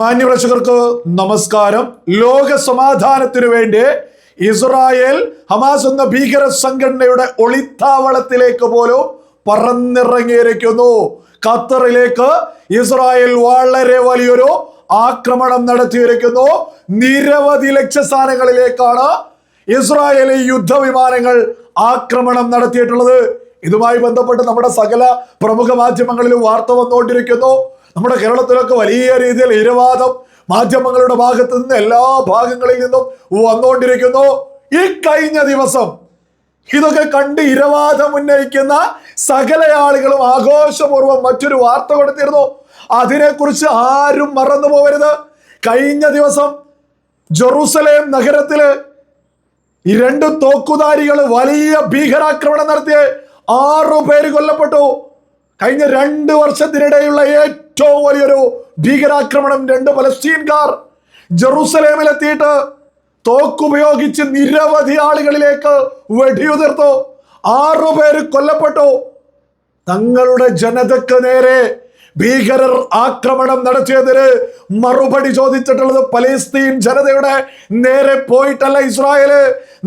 മാന്യപ്രേക്ഷകർക്ക് നമസ്കാരം. ലോക സമാധാനത്തിനു വേണ്ടി ഇസ്രായേൽ ഹമാസ് എന്ന ഭീകര സംഘടനയുടെ ഒളിത്താവളത്തിലേക്ക് പോലും പറന്നിറങ്ങിയിരിക്കുന്നു. ഖത്തറിലേക്ക് ഇസ്രായേൽ വളരെ വലിയൊരു ആക്രമണം നടത്തിയിരിക്കുന്നു. നിരവധി ലക്ഷ്യസ്ഥാനങ്ങളിലേക്കാണ് ഇസ്രായേലി യുദ്ധവിമാനങ്ങൾ ആക്രമണം നടത്തിയിട്ടുള്ളത്. ഇതുമായി ബന്ധപ്പെട്ട് നമ്മുടെ സകല പ്രമുഖ മാധ്യമങ്ങളിലും വാർത്ത വന്നുകൊണ്ടിരിക്കുന്നു. നമ്മുടെ കേരളത്തിലൊക്കെ വലിയ രീതിയിൽ ഇരവാദം മാധ്യമങ്ങളുടെ ഭാഗത്ത് നിന്ന് എല്ലാ ഭാഗങ്ങളിൽ നിന്നും വന്നുകൊണ്ടിരിക്കുന്നു. ഈ കഴിഞ്ഞ ദിവസം ഇതൊക്കെ കണ്ട് ഇരവാദം ഉന്നയിക്കുന്ന സകല ആളുകളും ആഘോഷപൂർവം മറ്റൊരു വാർത്ത കൊടുത്തിരുന്നു. അതിനെക്കുറിച്ച് ആരും മറന്നു പോകരുത് കഴിഞ്ഞ ദിവസം ജെറൂസലേം നഗരത്തിൽ രണ്ട് തോക്കുധാരികൾ വലിയ ഭീകരാക്രമണം നടത്തിയ ആറു പേര് കൊല്ലപ്പെട്ടു. കഴിഞ്ഞ രണ്ട് വർഷത്തിനിടെയുള്ള ഏറ്റവും വലിയൊരു ഭീകരാക്രമണം രണ്ട് പലസ്തീൻകാർ ജെറൂസലേമിലെത്തിയിട്ട് തോക്കുപയോഗിച്ച് നിരവധി ആളുകളിലേക്ക് വെടിയുതിർത്തു. ആറു പേര് കൊല്ലപ്പെട്ടു. തങ്ങളുടെ ജനതക്ക് നേരെ ഭീകരർ ആക്രമണം നടത്തിയതിന് മറുപടി ചോദിച്ചിട്ടുള്ളത് പലസ്തീൻ ജനതയുടെ നേരെ പോയിട്ടല്ല ഇസ്രായേൽ.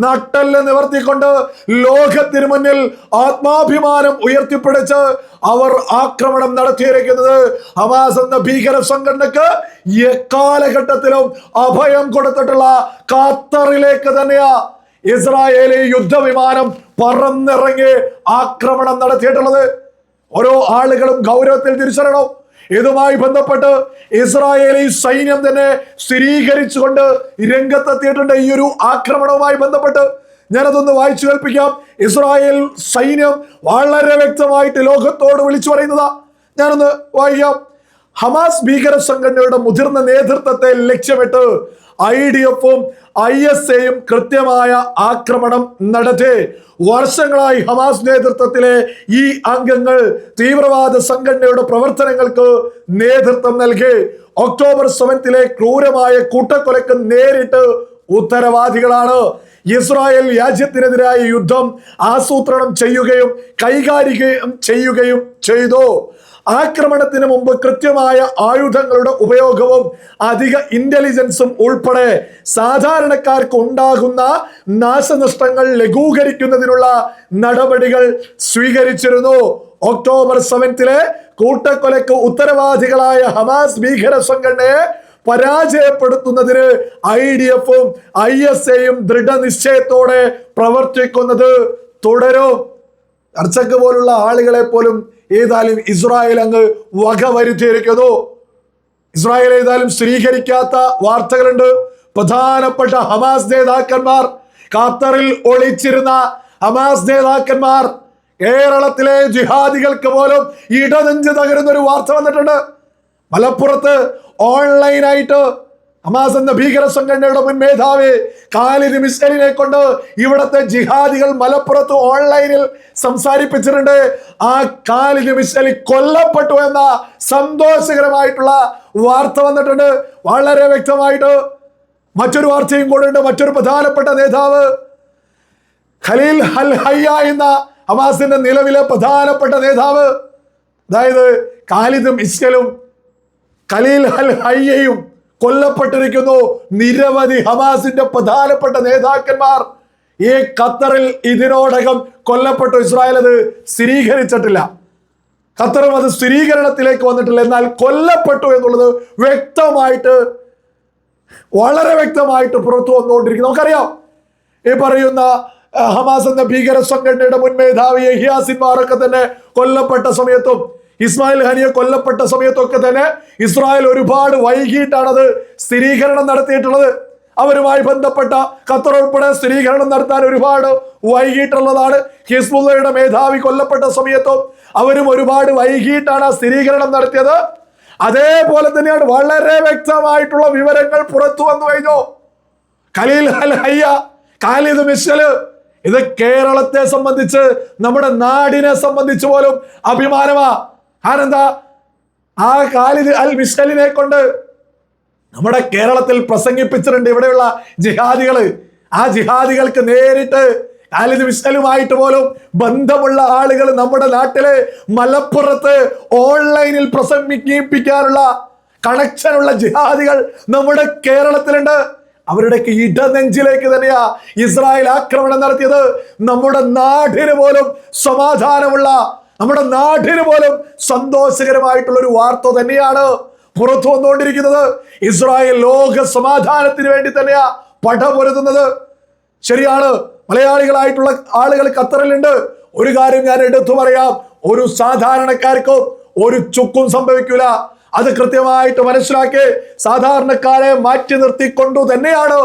നട്ടൽ നിവർത്തിക്കൊണ്ട് ലോകത്തിന് മുന്നിൽ ആത്മാഭിമാനം ഉയർത്തിപ്പിടിച്ച് അവർ ആക്രമണം നടത്തിയിരിക്കുന്നത്. ഹമാസ് എന്ന ഭീകര സംഘടനക്ക് എക്കാലഘട്ടത്തിലും അഭയം കൊടുത്തിട്ടുള്ള ഖത്തറിലേക്ക് തന്നെയാ. ഇസ്രായേലി യുദ്ധവിമാനം പറന്നിറങ്ങി ആക്രമണം നടത്തിയിട്ടുള്ളത്. ഓരോ ആളുകളും ഗൗരവത്തിൽ തിരിച്ചറിയണം. ഇതുമായി ബന്ധപ്പെട്ട് ഇസ്രായേലി സൈന്യം തന്നെ സ്ഥിരീകരിച്ചുകൊണ്ട് രംഗത്തെത്തിയിട്ടുണ്ട്. ഈ ഒരു ആക്രമണവുമായി ബന്ധപ്പെട്ട് ഞാനതൊന്ന് വായിച്ചു കേൾപ്പിക്കാം. ഇസ്രായേൽ സൈന്യം വളരെ വ്യക്തമായിട്ട് ലോകത്തോട് വിളിച്ചു പറയുന്നതാ. ഞാനൊന്ന് വായിക്കാം. ഹമാസ് ഭീകര സംഘടനയുടെ മുതിർന്ന നേതൃത്വത്തെ ലക്ഷ്യമിട്ട് ഐ ഡി എഫും ഐ എസ് എയും കൃത്യമായ ആക്രമണം നടത്തി. വർഷങ്ങളായി ഹമാസ് നേതൃത്വത്തിലെ ഈ അംഗങ്ങൾ തീവ്രവാദ സംഘടനയുടെ പ്രവർത്തനങ്ങൾക്ക് നേതൃത്വം നൽകി. ഒക്ടോബർ സെവൻത്തിലെ ക്രൂരമായ കൂട്ടക്കൊലക്ക് നേരിട്ട് ഉത്തരവാദികളാണ്. ഇസ്രായേൽ രാജ്യത്തിനെതിരായ യുദ്ധം ആസൂത്രണം ചെയ്യുകയും കൈകാര്യം ചെയ്യുകയും ചെയ്തു. ആക്രമണത്തിന് മുമ്പ് കൃത്യമായ ആയുധങ്ങളുടെ ഉപയോഗവും അധിക ഇന്റലിജൻസും ഉൾപ്പെടെ സാധാരണക്കാർക്ക് ഉണ്ടാകുന്ന നാശനഷ്ടങ്ങൾ ലഘൂകരിക്കുന്നതിനുള്ള നടപടികൾ സ്വീകരിച്ചിരുന്നു. ഒക്ടോബർ സെവൻത്തിലെ കൂട്ടക്കൊലക്ക് ഉത്തരവാദികളായ ഹമാസ് ഭീകര സംഘടനയെ പരാജയപ്പെടുത്തുന്നതിന് ഐ ഡി എഫും ഐ എസ് എയും ദൃഢനിശ്ചയത്തോടെ പ്രവർത്തിക്കുന്നത് തുടരും. അർച്ചക്ക് പോലുള്ള ആളുകളെ പോലും ഏതായാലും ഇസ്രായേൽ അങ്ങ് വകവരുത്തിയിരിക്കുന്നു ഇസ്രായേൽ ഏതായാലും സ്ഥിരീകരിക്കാത്ത വാർത്തകളുണ്ട്. പ്രധാനപ്പെട്ട ഹമാസ് നേതാക്കന്മാർ ഖത്തറിൽ ഒളിച്ചിരുന്ന ഹമാസ് നേതാക്കന്മാർ കേരളത്തിലെ ജിഹാദികൾക്ക് പോലും ഇടനെഞ്ച് തകരുന്ന ഒരു വാർത്ത വന്നിട്ടുണ്ട്. മലപ്പുറത്ത് ഓൺലൈനായിട്ട് ഹമാസ് എന്ന ഭീകര സംഘടനയുടെ മുൻ മേധാവി കാലിദ് മിസ്ലിനെ കൊണ്ട് ഇവിടത്തെ ജിഹാദികൾ മലപ്പുറത്ത് ഓൺലൈനിൽ സംസാരിപ്പിച്ചിട്ടുണ്ട്. ആ കാലിദ് മിസ്ലി കൊല്ലപ്പെട്ടു എന്ന സന്തോഷകരമായിട്ടുള്ള വാർത്ത വന്നിട്ടുണ്ട്. വളരെ വ്യക്തമായിട്ട് മറ്റൊരു വാർത്തയും കൂടെ ഉണ്ട്. മറ്റൊരു പ്രധാനപ്പെട്ട നേതാവ് ഖലീൽ ഹൽ ഹയ്യ എന്ന ഹമാസിന്റെ നിലവിലെ പ്രധാനപ്പെട്ട നേതാവ്. അതായത് കാലിദും ഇസ്കലും ഖലീൽ ഹൽ ഹയ്യയും കൊല്ലപ്പെട്ടിരിക്കുന്നു. നിരവധി ഹമാസിന്റെ പ്രധാനപ്പെട്ട നേതാക്കന്മാർ. ഈ ഖത്തറിൽ ഇതിനോടകം കൊല്ലപ്പെട്ടു ഇസ്രായേൽ അത് സ്ഥിരീകരിച്ചിട്ടില്ല. ഖത്തറും അത് സ്ഥിരീകരണത്തിലേക്ക് വന്നിട്ടില്ല. എന്നാൽ കൊല്ലപ്പെട്ടു എന്നുള്ളത് വ്യക്തമായിട്ട് വളരെ വ്യക്തമായിട്ട് പുറത്തു വന്നുകൊണ്ടിരിക്കുന്നു. നമുക്കറിയാം ഈ പറയുന്ന ഹമാസ് എന്ന ഭീകര സംഘടനയുടെ മുൻ മേധാവി യഹിയാസിന്മാരൊക്കെ തന്നെ കൊല്ലപ്പെട്ട സമയത്തും ഇസ്മായിൽ ഹനിയെ കൊല്ലപ്പെട്ട സമയത്തൊക്കെ തന്നെ ഇസ്രായേൽ ഒരുപാട് വൈകിട്ടാണത് സ്ഥിരീകരണം നടത്തിയിട്ടുള്ളത്. അവരുമായി ബന്ധപ്പെട്ട ഖത്തർ ഉൾപ്പെടെ സ്ഥിരീകരണം നടത്താൻ ഒരുപാട് വൈകിട്ടുള്ളതാണ്. ഹിസ്ബുള്ളയുടെ മേധാവി കൊല്ലപ്പെട്ട സമയത്തും അവരും ഒരുപാട് വൈകിട്ടാണ് ആ സ്ഥിരീകരണം നടത്തിയത്. അതേപോലെ തന്നെയാണ് വളരെ വ്യക്തമായിട്ടുള്ള വിവരങ്ങൾ പുറത്തു വന്നു കഴിഞ്ഞു. Khalil Al Hayya Khalid Mishal ഇത് കേരളത്തെ സംബന്ധിച്ച് നമ്മുടെ നാടിനെ സംബന്ധിച്ച് പോലും അഭിമാനമാ. കാരണം എന്താ ആ കാലിദ് അൽ മിഷലിനെ കൊണ്ട് നമ്മുടെ കേരളത്തിൽ പ്രസംഗിപ്പിച്ചിട്ടുണ്ട് ഇവിടെയുള്ള ജിഹാദികൾ ആ ജിഹാദികൾക്ക് നേരിട്ട് ഖാലിദ് മിഷലുമായിട്ട് പോലും ബന്ധമുള്ള ആളുകൾ നമ്മുടെ നാട്ടിൽ മലപ്പുറത്ത് ഓൺലൈനിൽ പ്രസംഗിപ്പിക്കാനുള്ള കണക്ഷനുള്ള ജിഹാദികൾ നമ്മുടെ കേരളത്തിലുണ്ട്. അവരുടെയൊക്കെ ഇടനെഞ്ചിലേക്ക് തന്നെയാ ഇസ്രായേൽ ആക്രമണം നടത്തിയത്. നമ്മുടെ നാടിന് പോലും സമാധാനമുള്ള നമ്മുടെ നാട്ടിന് പോലും സന്തോഷകരമായിട്ടുള്ള ഒരു വാർത്ത തന്നെയാണ് പുറത്തു വന്നുകൊണ്ടിരിക്കുന്നത്. ഇസ്രായേൽ ലോക സമാധാനത്തിന് വേണ്ടി തന്നെയാ പടപൊരുതുന്നത് ശരിയാണ് മലയാളികളായിട്ടുള്ള ആളുകൾ ഖത്തറിലുണ്ട്. ഒരു കാര്യം ഞാൻ എടുത്തു പറയാം ഒരു സാധാരണക്കാർക്കും ഒരു ചുക്കും സംഭവിക്കൂല. അത് കൃത്യമായിട്ട് മനസ്സിലാക്കി സാധാരണക്കാരെ മാറ്റി നിർത്തിക്കൊണ്ടു തന്നെയാണ്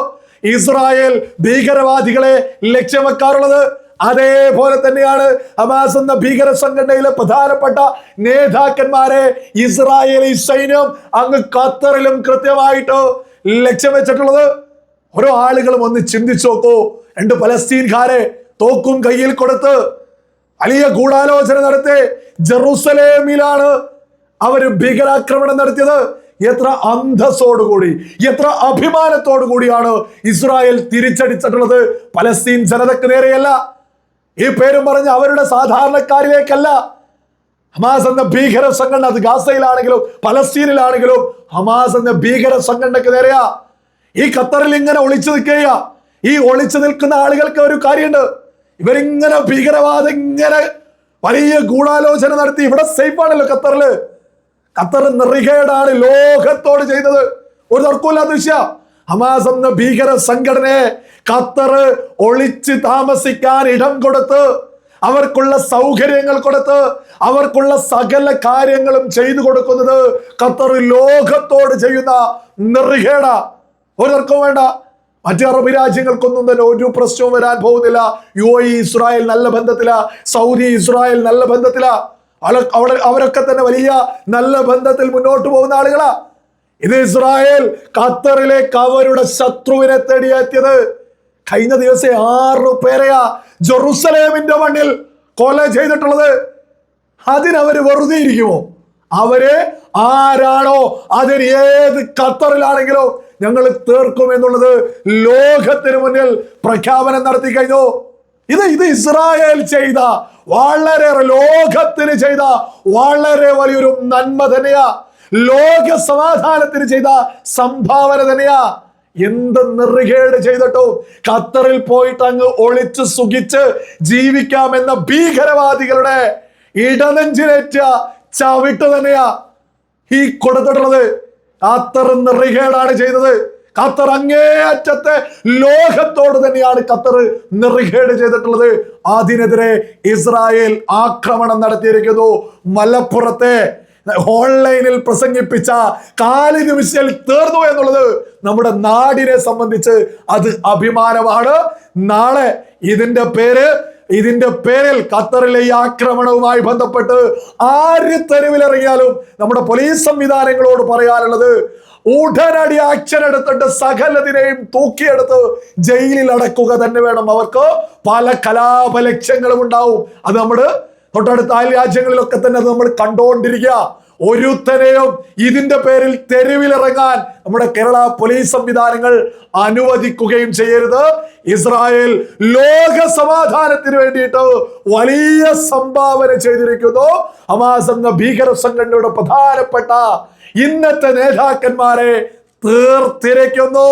ഇസ്രായേൽ ഭീകരവാദികളെ ലക്ഷ്യം വെക്കാറുള്ളത്. അതേപോലെ തന്നെയാണ് ഹമാസ് എന്ന ഭീകര സംഘടനയിലെ പ്രധാനപ്പെട്ട നേതാക്കന്മാരെ ഇസ്രായേലി സൈന്യം അങ്ങ് ഖത്തറിലും കൃത്യമായിട്ട് ലക്ഷ്യം വെച്ചിട്ടുള്ളത് ഓരോ ആളുകളും ഒന്ന് ചിന്തിച്ചു നോക്കൂ. രണ്ട് പലസ്തീൻകാരെ തോക്കും കയ്യിൽ കൊടുത്ത് വലിയ ഗൂഢാലോചന നടത്തി ജെറൂസലേമിലാണ് അവർ ഭീകരാക്രമണം നടത്തിയത്. എത്ര അന്തസ്സോടുകൂടി എത്ര അഭിമാനത്തോടു കൂടിയാണ് ഇസ്രായേൽ തിരിച്ചടിച്ചിട്ടുള്ളത്. പലസ്തീൻ ജനതക്ക് നേരെയല്ല. ഈ പേരും പറഞ്ഞ് അവരുടെ സാധാരണക്കാരിലേക്കല്ല ഹമാസ് എന്ന ഭീകര സംഘടന അത് ഗാസയിലാണെങ്കിലും പലസ്തീനിലാണെങ്കിലും ഹമാസ് എന്ന ഭീകര സംഘടനക്ക് നേരെയാ. ഈ ഖത്തറിൽ ഇങ്ങനെ ഒളിച്ചു നിൽക്കുക ഈ ഒളിച്ചു നിൽക്കുന്ന ആളുകൾക്ക് ഒരു കാര്യമുണ്ട്. ഇവരിങ്ങനെ ഭീകരവാദം ഇങ്ങനെ വലിയ ഗൂഢാലോചന നടത്തി ഇവിടെ സേഫ് ആണല്ലോ ഖത്തറിൽ. ഖത്തർ നിറികേടാണ് ലോകത്തോട് ചെയ്തത്. ഒരു തർക്കമില്ലാത്ത വിഷയ ഹമാസ് എന്ന ഭീകര സംഘടനയെ ഖത്തർ ഒളിച്ച് താമസിക്കാൻ ഇടം കൊടുത്ത് അവർക്കുള്ള സൗകര്യങ്ങൾ കൊടുത്ത് അവർക്കുള്ള സകല കാര്യങ്ങളും ചെയ്തു കൊടുക്കുന്നത് ഖത്തർ ലോകത്തോട് ചെയ്യുന്ന നിർഹേട ഒരർക്കും വേണ്ട. മറ്റ് അറബ് രാജ്യങ്ങൾക്കൊന്നും തന്നെ ഒരു പ്രശ്നവും വരാൻ പോകുന്നില്ല. യു എ ഇസ്രായേൽ നല്ല ബന്ധത്തില. സൗദി ഇസ്രായേൽ നല്ല ബന്ധത്തില. അവിടെ അവരൊക്കെ തന്നെ വലിയ നല്ല ബന്ധത്തിൽ മുന്നോട്ട് പോകുന്ന ആളുകളാ. ഇത് ഇസ്രായേൽ ഖത്തറിലേക്ക് അവരുടെ ശത്രുവിനെ തേടിയെത്തിയത്. കഴിഞ്ഞ ദിവസം ആറു പേരെയാ ജെറുസലേമിന്റെ മണ്ണിൽ കൊല ചെയ്തിട്ടുള്ളത്. അതിനവര് വെറുതെ ഇരിക്കുമോ? അവർ ആരാണോ? അതിന് ഏത് ഖത്തറിലാണെങ്കിലോ ഞങ്ങൾ തീർക്കും എന്നുള്ളത് ലോകത്തിന് മുന്നിൽ പ്രഖ്യാപനം നടത്തി കഴിഞ്ഞു. ഇത് ഇത് ഇസ്രായേൽ ചെയ്ത വളരെ ലോകത്തിന് ചെയ്ത വളരെ വലിയൊരു നന്മ തന്നെയാ. ലോക സമാധാനത്തിന് ചെയ്ത സംഭാവന തന്നെയാ. എന്ത് നെറുകേട് ചെയ്തിട്ടോ ഖത്തറിൽ പോയിട്ട് അങ്ങ് ഒളിച്ച് സുഖിച്ച് ജീവിക്കാമെന്ന ഭീകരവാദികളുടെ ഇടനെഞ്ചിലേറ്റ ചവിട്ട് തന്നെയാ ഈ കൊടുത്തിട്ടുള്ളത്. ഖത്തർ നെറികേടാണ് ചെയ്തത്. ഖത്തർ അങ്ങേയറ്റത്തെ ലോകത്തോട് തന്നെയാണ് ഖത്തർ നെറികേട് ചെയ്തിട്ടുള്ളത്. അതിനെതിരെ ഇസ്രായേൽ ആക്രമണം നടത്തിയിരിക്കുന്നു. മലപ്പുറത്തെ ഓൺലൈനിൽ പ്രസംഗിപ്പിച്ച കാൽ നിമിഷയിൽ തീർന്നു എന്നുള്ളത് നമ്മുടെ നാടിനെ സംബന്ധിച്ച് അത് അഭിമാനമാണ്. നാളെ ഇതിന്റെ പേര് ഇതിന്റെ പേരിൽ ഖത്തറിലെ ഈ ആക്രമണവുമായി ബന്ധപ്പെട്ട് ആര് തെരുവിലിറങ്ങിയാലും നമ്മുടെ പോലീസ് സംവിധാനങ്ങളോട് പറയാനുള്ളത് ഉടനടി ആക്ഷൻ എടുത്തിട്ട് സകലതിനെയും തൂക്കിയെടുത്ത് ജയിലിൽ അടക്കുക തന്നെ വേണം. അവർക്ക് പല കലാപ ലക്ഷ്യങ്ങളും ഉണ്ടാവും. അത് നമ്മൾ തൊട്ടടുത്ത അയൽ രാജ്യങ്ങളിലൊക്കെ തന്നെ അത് നമ്മൾ കണ്ടുകൊണ്ടിരിക്കുക. ഒരുത്തനെയും ഇതിന്റെ പേരിൽ തെരുവിലിറങ്ങാൻ നമ്മുടെ കേരള പോലീസ് സംവിധാനങ്ങൾ അനുവദിക്കുകയും ചെയ്യരുത്. ഇസ്രായേൽ ലോക സമാധാനത്തിന് വേണ്ടിയിട്ട് വലിയ സംഭാവന ചെയ്തിരിക്കുന്നു. ഹമാസ് എന്ന ഭീകര സംഘടനയുടെ പ്രധാനപ്പെട്ട ഇന്നത്തെ നേതാക്കന്മാരെ തീർത്തിരയ്ക്കുന്നു